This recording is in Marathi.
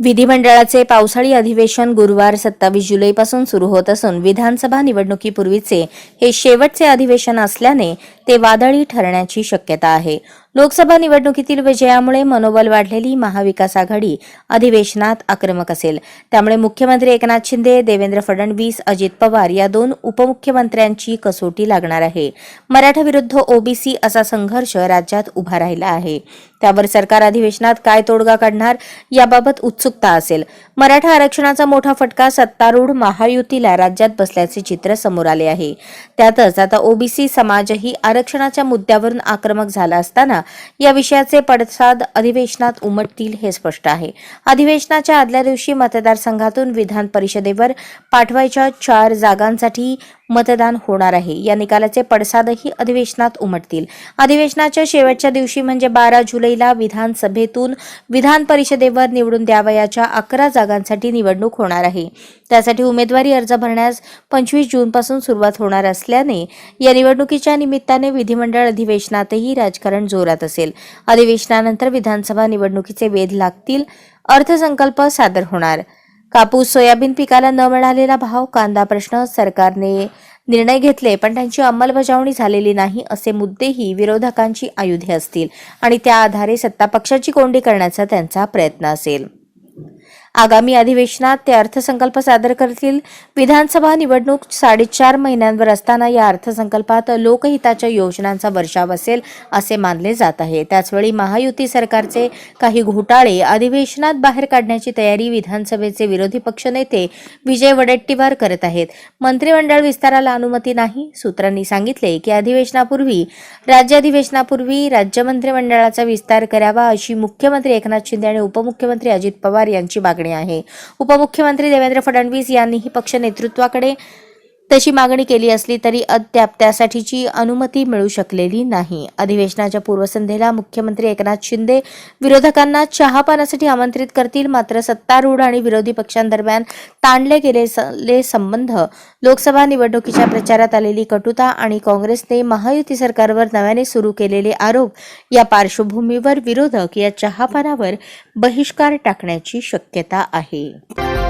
विधिमंडळाचे पावसाळी अधिवेशन गुरुवार सत्तावीस जुलैपासून सुरू होत असून विधानसभा निवडणुकीपूर्वीचे हे शेवटचे अधिवेशन असल्याने ते वादळी ठरण्याची शक्यता आहे. लोकसभा निवडणुकीतील विजयामुळे मनोबल वाढलेली महाविकास आघाडी अधिवेशनात आक्रमक असेल. त्यामुळे मुख्यमंत्री एकनाथ शिंदे देवेंद्र फडणवीस अजित पवार या दोन उपमुख्यमंत्र्यांची कसोटी लागणार आहे. मराठा विरुद्ध ओबीसी असा संघर्ष राज्यात उभा राहिला आहे. त्यावर सरकार अधिवेशनात काय तोडगा काढणार याबाबत उत्सुकता असेल. मराठा आरक्षणाचा मोठा फटका सत्तारूढ महायुतीला राज्यात बसल्याचे चित्र समोर आले आहे. त्यातच आता ओबीसी समाजही आरक्षणाच्या मुद्द्यावरून आक्रमक झाला असताना या विषयाचे पडसाद अधिवेशनात उमटतील हे स्पष्ट आहे. अधिवेशनाच्या आदल्या दिवशी मतदारसंघातून विधान परिषदेवर पाठवायच्या चार जागांसाठी मतदान होणार आहे. या निकालाचे पडसादही अधिवेशनात उमटतील. अधिवेशनाच्या शेवटच्या दिवशी म्हणजे बारा जुलैला विधानसभेतून विधान परिषदेवर निवडून द्यावयाच्या अकरा जागांसाठी निवडणूक होणार आहे. त्यासाठी उमेदवारी अर्ज भरण्यास पंचवीस जूनपासून सुरुवात होणार असल्याने या निवडणुकीच्या निमित्ताने विधिमंडळ अधिवेशनातही राजकारण जोरात असेल. अधिवेशनानंतर विधानसभा निवडणुकीचे वेध लागतील. अर्थसंकल्प सादर होणार. कापूस सोयाबीन पिकाला न मिळालेला भाव कांदा प्रश्न सरकारने निर्णय घेतले पण त्यांची अंमलबजावणी झालेली नाही असे मुद्देही विरोधकांची आयुधे असतील. आणि त्या आधारे सत्ता पक्षाची कोंडी करण्याचा त्यांचा प्रयत्न असेल. आगामी अधिवेशनात ते अर्थसंकल्प सादर करतील. विधानसभा निवडणूक साडेचार महिन्यांवर असताना या अर्थसंकल्पात लोकहिताच्या योजनांचा वर्षाव असेल असे मानले जात आहे. त्याचवेळी महायुती सरकारचे काही घोटाळे अधिवेशनात बाहेर काढण्याची तयारी विधानसभेचे विरोधी पक्षनेते विजय वडेट्टीवार करत आहेत. मंत्रिमंडळ विस्ताराला अनुमती नाही. सूत्रांनी सांगितले की अधिवेशनापूर्वी राज्य अधिवेशनापूर्वी राज्य मंत्रिमंडळाचा विस्तार करावा अशी मुख्यमंत्री एकनाथ शिंदे आणि उपमुख्यमंत्री अजित पवार यांची मागणी आहे. उपमुख्यमंत्री देवेंद्र फडणवीस यांनीही पक्ष नेतृत्वाकडे तशी मागणी केली असली तरी अद्याप त्यासाठीची अनुमती मिळू शकलेली नाही. अधिवेशनाच्या पूर्वसंध्येला मुख्यमंत्री एकनाथ शिंदे विरोधकांना चहापानासाठी आमंत्रित करतील मात्र सत्तारूढ आणि विरोधी पक्षांदरम्यान ताणले गेलेले संबंध. लोकसभा निवडणुकीच्या प्रचारात आलेली कटुता आणि काँग्रेसने महायुती सरकारवर नव्याने सुरू केलेले आरोप या पार्श्वभूमीवर विरोधक या चहापानावर बहिष्कार टाकण्याची शक्यता आहे.